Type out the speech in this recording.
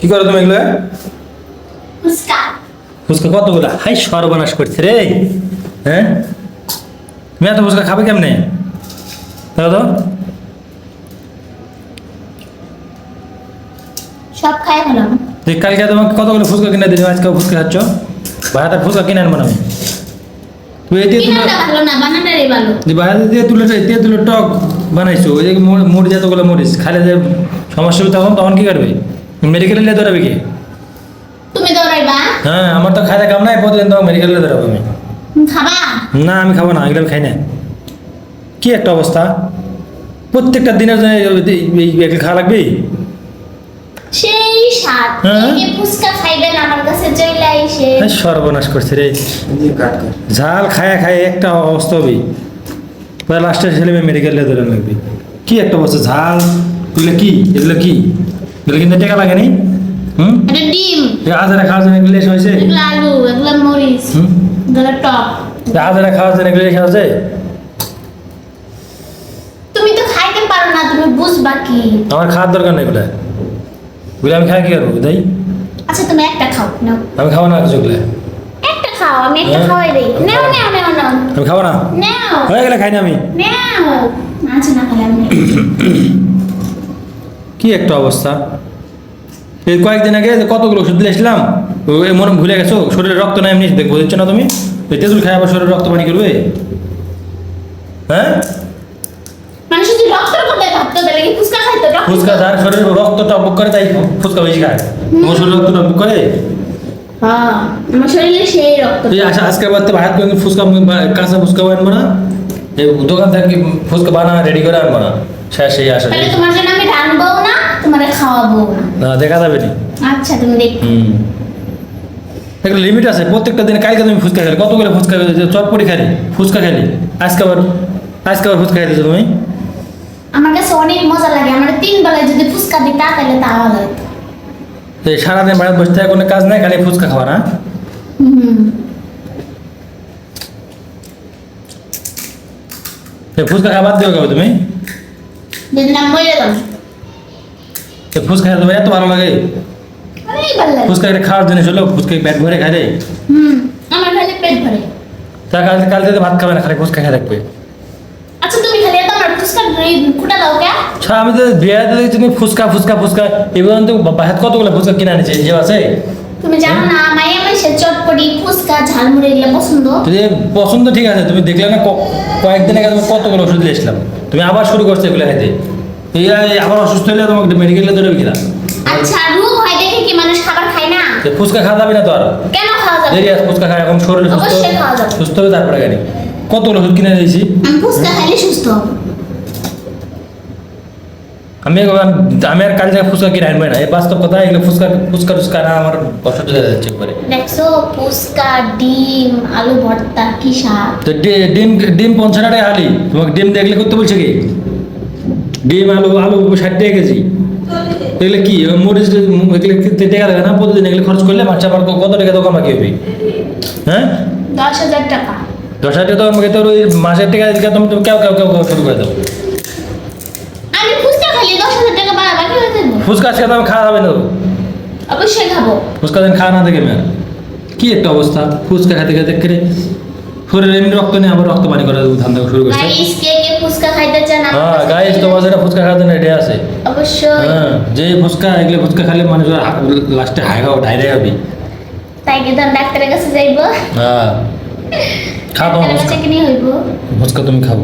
কি করো তুমি এগুলো? ফুচকা। কতগুলো? হাই সর্বনাশ করছে রে। হ্যাঁ? তুমি এত ফুচকা খাবে কেমনে? দাদা তো। সব খাই হলাম যে কালকে তোমাকে কতগুলো ফুচকা কিনে দিলাম আজকে ফুচকা খাচ্ছ? ভাড়াটা ফুচকা কিনে আনব না আমি। দিয়ে তুলে যে দিয়ে তুলে দিয়ে তুলে টক বানাইছো ওই যে মোড়- মরিচ খালে যে সমস্যা তখন তখন কি করবে? মেডিকেলে নিয়ে দৌড়াবে কি? তুমি দৌড়াইবা হ্যাঁ আমার তো খাইতে কাম নাই প্রতিদিন তোমাকে মেডিকেলে দৌড়াবো আমি। খাবা? না আমি খাব না এগুলো খাই না কি একটা অবস্থা? প্রত্যেকটা দিনের জন্য এই- এই- এগুলো খাওয়া লাগবে? সেই স্বাদ। হ্যাঁ? ফুচকা খাইবেন আমার কাছে চলে সর্বনাশ করছে রে। ঝাল খায়া খায় একটা অবস্থা হবে। পরে লাস্টে ছেলে মেয়ে মেডিকেলে ধরে লাগবে। কি একটা অবস্থা? ঝাল এগুলো কি? এগুলো কি? এগুলো কিন্তু টেকা লাগেনি হুম? এটা ডিম। এই আধারা খাওয়ার জন্য এগুলো হয়েছে? এগুলো আলু এগুলো মরিচ হুম? এগুলো টক। এই আধারা খাওয়ার জন্য এগুলো এসে হয়েছে? তুমি তো খাইতে পারো না তুমি বুঝবা কি? আমার খাওয়ার দরকার নেই এগুলো। এগুলো আমি খাই কি করব তাই আচ্ছা তুমি একটা খাও নাও। আমি খাব না কিছু এগুলো। একটা খাও আমি একটা হ্যাঁ। খাওয়াই দেই। নাও নাও নাও নাও। আমি খাব না? নাও। হয়ে গেলে খাই না আমি। নাও। আচ্ছা না খাই আমি কি একটা অবস্থা? এই কয়েকদিন আগে কতগুলো ওষুধ দিয়ে এসলাম ওই মনে ভুলে গেছো শরীরে রক্ত নাই এমনি দেখব বুঝছ না তুমি? ওই তেঁতুল খাই আবার শরীরে রক্ত পানি করবে? হ্যাঁ? কি ফুচকা যার শরীরে রক্ত টপক করে তাই ফুচকা বেশি খায়। তোমার শরীরে রক্ত টপক করে? হ্যাঁ আমার শরীরে সেই রক্ত। আচ্ছা আজকে বাদতে ভাত করে ফুচকা কাঁচা ফুচকা আনব না। দোকান থেকে ফুচকা বানা রেডি করে আনব না। শেষ সেই আসা তাহলে তোমার জন্য আমি রানবো না তোমারে খাওয়াবো না। না দেখা যাবে না। আচ্ছা তুমি দেখ। হুম। একটা লিমিট আছে প্রত্যেকটা দিনে কালকে তুমি ফুচকা খেলে কতগুলো ফুচকা খেলে চটপটি খালি ফুচকা খেলি। আজকে আবার আজকে আবার ফুচকা খাইতেছো তুমি? আমার কাছে অনেক মজা লাগে আমার তিন বেলায় যদি ফুচকা দিতা তাহলে তা ভালো হতো এই সারাদিন বাড়িতে বসে থাকা কোনো কাজ নাই খালি ফুচকা খাওয়া না? ফুচকা খাবার দিও খাবে তুমি? যদি না মরে যাও এই ফুচকা খেতে এত ভালো লাগে? ফুচকা একটা খাওয়ার জিনিস হলো ফুচকা পেট ভরে খাই দেয় হুম আমার খালি পেট ভরে। তা কাল কাল থেকে ভাত খাবে না খালি ফুচকা খেয়ে থাকবে। আচ্ছা তুমি খালি এত আমার ফুচকা কুটা দাও কে? আচ্ছা আমি তো বিয়েতে তুমি ফুচকা ফুচকা ফুচকা। এবার তো বাহাত কতগুলো ফুচকা কিনে আনিছে? যে আছে। তুমি জানো না মাইয়া মাইসে চটপটি ফুচকা ঝালমুড়ি এগুলো পছন্দ। তো যে পছন্দ ঠিক আছে তুমি দেখলে না কয়েকদিন আগে তুমি কতগুলো ওষুধ দিয়ে এসলাম তুমি আবার শুরু করছ এগুলো খাইতে। এই আবার অসুস্থ হলে তোমাকে মেডিকেলে ধরে কিনা? আচ্ছা রোগ হয় দেখে কি মানুষ খাবার খায় না? ফুচকা খাওয়া যাবে না তো আর? কেন খাওয়া যাবে? দেরি আছে ফুচকা খায় এখন শরীর সুস্থ। সুস্থ হবে তারপরে গাড়ি কতগুলো ওষুধ কিনে দিয়েছি ফুচকা খাইলে সুস্থ আমি আমি আর কাল থেকে ফুচকা কিনে আনবে না। এই বাস্তব কথা এগুলো ফুচকা ফুচকা টুচকা না আমার অসহ্য চলে যাচ্ছে একবারে। দেখছ? ফুচকা ডিম আলু ভর্তা কি স্বাদ? তো ডিম ডিম পঞ্চান্ন টাকা আলি তোমাকে ডিম দেখলে করতে বলছে কি? ডিম আলু আলু ষাট টাকা কেজি। এগুলো কি? মরিচ এগুলো টাকা লাগে না? প্রতিদিন এগুলো খরচ করলে বাচ্চা বার কত টাকা দোকান বাকি হবে? হ্যাঁ? দশ হাজার টাকা। দশ হাজার টাকা আমাকে তোর ওই মাসের টাকা তুমি কেউ কেউ কেউ শুরু করে দেবো আমি ফুচকা খাইলে দশ হাজার টাকা বা- বাকি হয়ে যাব ফুচকা আজকে তো আমি খাওয়া হবে না। অবশ্যই খাব। ফুচকা দিন খাওয়া না দেখে মেয়ের কি একটা অবস্থা? ফুচকা খেতে খেতে করে শরীরে এমনি রক্ত নেই আবার রক্ত পানি করে ধান্দা শুরু করছে। গাইস কে কে ফুচকা খাইতে চান হ্যাঁ গাইজ তোমার যেটা ফুচকা খাওয়ার জন্য রেডি আছে। অবশ্যই। হ্যাঁ যে ফুচকা এগুলো ফুচকা খালে মানুষ লাস্টে হাই খাওয়া ডায়রিয়া হবে তাই কি ধর ডাক্তারের কাছে যাইবো? হ্যাঁ। খাও হইব? ফুচকা তুমি খাব